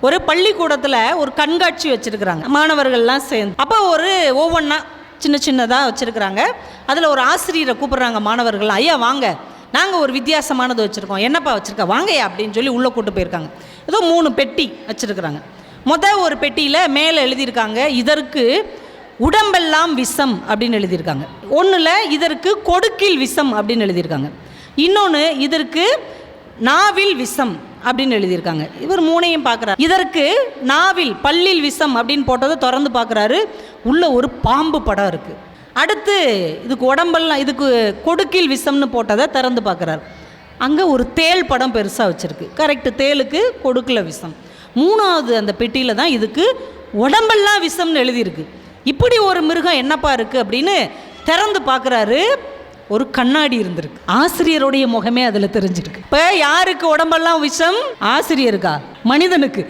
ஒரு பள்ளிக்கூடத்தில் ஒரு கண்காட்சி வச்சுருக்குறாங்க. மாணவர்கள்லாம் சேர்ந்து. அப்போ ஒரு ஒவ்வொன்றா சின்ன சின்னதாக வச்சுருக்குறாங்க. அதில் ஒரு ஆசிரியரை கூப்பிட்றாங்க மாணவர்கள் ஐயா வாங்க. நாங்கள் ஒரு வித்தியாசமானது வச்சுருக்கோம். என்னப்பா வச்சுருக்கா? வாங்கய்யா அப்படின்னு சொல்லி உள்ளே கூட்டு போயிருக்காங்க. ஏதோ மூணு பெட்டி வச்சுருக்குறாங்க. மொதல் ஒரு பெட்டியில் மேலே எழுதியிருக்காங்க இதற்கு உடம்பெல்லாம் விஷம் அப்படின்னு எழுதியிருக்காங்க. ஒன்றில் இதற்கு கொடுக்கில் விஷம் அப்படின்னு எழுதியிருக்காங்க. இன்னொன்று இதற்கு நாவில் விஷம் அப்படின்னு எழுதியிருக்காங்க. இவர் மூணையும் பார்க்குறாரு. இதற்கு நாவில் பல்லில் விஷம் அப்படின்னு போட்டதை திறந்து பார்க்குறாரு. உள்ள ஒரு பாம்பு படம் இருக்குது அடுத்து இதுக்கு உடம்பெல்லாம் இதுக்கு கொடுக்கில் விஷம்னு போட்டதை திறந்து பார்க்குறாரு. அங்கே ஒரு தேள் படம் பெருசாக வச்சுருக்கு. கரெக்டு தேளுக்கு கொடுக்கல விஷம். மூணாவது அந்த பெட்டியில் தான் இதுக்கு உடம்பெல்லாம் விஷம்னு எழுதியிருக்கு. இப்படி ஒரு மிருகம் என்னப்பா இருக்குது அப்படின்னு திறந்து பார்க்குறாரு. ஒரு கண்ணாடி இருந்திருக்கு. ஆசிரியருடைய முகமே அதில் தெரிஞ்சிருக்கு. இப்போ யாருக்கு உடம்பெல்லாம் விஷம்? ஆசிரியருக்கா? மனிதனுக்கு.